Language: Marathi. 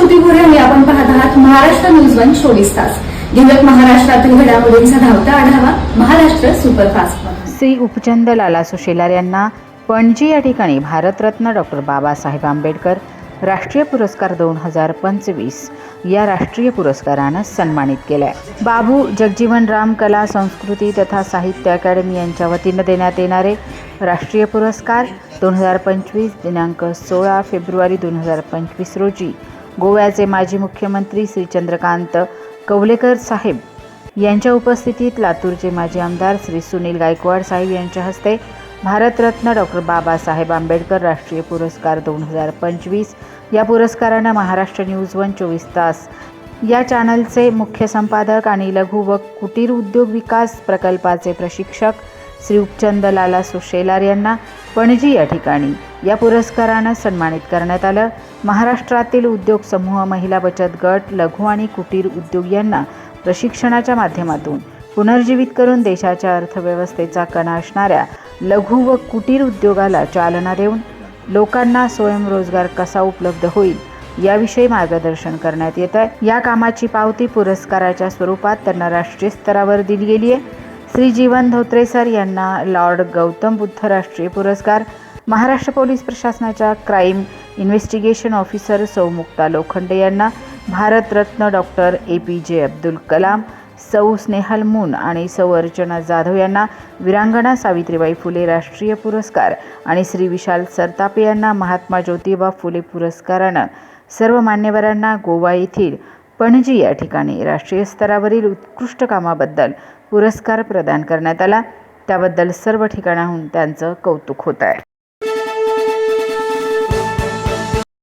श्रुती आणि आपण पाहत आहात महाराष्ट्र न्यूज वन चोवीस तास. दिवक महाराष्ट्रातील घडामोडींचा धावता आढावा महाराष्ट्र सुपरफास्ट. श्री उपचंद लाला सुशेलार यांना पणजी या ठिकाणी भारतरत्न डॉक्टर बाबासाहेब आंबेडकर राष्ट्रीय पुरस्कार दोन हजार पंचवीस या राष्ट्रीय पुरस्कारानं सन्मानित केलं आहे बाबू जगजीवन राम कला संस्कृती तथा साहित्य अकादमी यांच्या वतीनं देण्यात येणारे राष्ट्रीय पुरस्कार दोन हजार पंचवीस दिनांक सोळा फेब्रुवारी दोन हजार पंचवीस रोजी. गोव्याचे माजी मुख्यमंत्री श्री चंद्रकांत कवलेकर साहेब यांच्या उपस्थितीत लातूरचे माजी आमदार श्री सुनील गायकवाड साहेब यांच्या हस्ते भारतरत्न डॉक्टर बाबासाहेब आंबेडकर राष्ट्रीय पुरस्कार दोन हजार पंचवीस या पुरस्कारानं महाराष्ट्र न्यूज वन चोवीस तास या चॅनलचे मुख्य संपादक आणि लघु व कुटीर उद्योग विकास प्रकल्पाचे प्रशिक्षक श्री उपचंद लाला सुशेलार यांना पणजी या ठिकाणी या पुरस्कारानं सन्मानित करण्यात आलं. महाराष्ट्रातील उद्योग समूह महिला बचत गट लघु आणि कुटीर उद्योग यांना प्रशिक्षणाच्या माध्यमातून पुनर्जीवित करून देशाच्या अर्थव्यवस्थेचा कणा असणाऱ्या लघु व कुटीर उद्योगाला चालना देऊन लोकांना स्वयंरोजगार कसा उपलब्ध होईल याविषयी मार्गदर्शन करण्यात येत आहे या कामाची पावती पुरस्काराच्या स्वरूपात त्यांना राष्ट्रीय स्तरावर दिली गेली आहे. श्री जीवन धोत्रे सर यांना लॉर्ड गौतम बुद्ध राष्ट्रीय पुरस्कार महाराष्ट्र पोलीस प्रशासनाच्या crime investigation officer Sau Mukta Lokhande यांना भारतरत्न डॉक्टर ए पी जे अब्दुल कलाम सौ स्नेहल मून आणि सौ अर्चना जाधव यांना विरांगणा सावित्रीबाई फुले राष्ट्रीय पुरस्कार आणि श्री विशाल सरतापे यांना महात्मा ज्योतिबा फुले पुरस्कारानं सर्व मान्यवरांना गोवा येथील पणजी या ठिकाणी राष्ट्रीय स्तरावरील उत्कृष्ट कामाबद्दल पुरस्कार प्रदान करण्यात आला. त्याबद्दल सर्व ठिकाणाहून त्यांचं कौतुक होत आहे.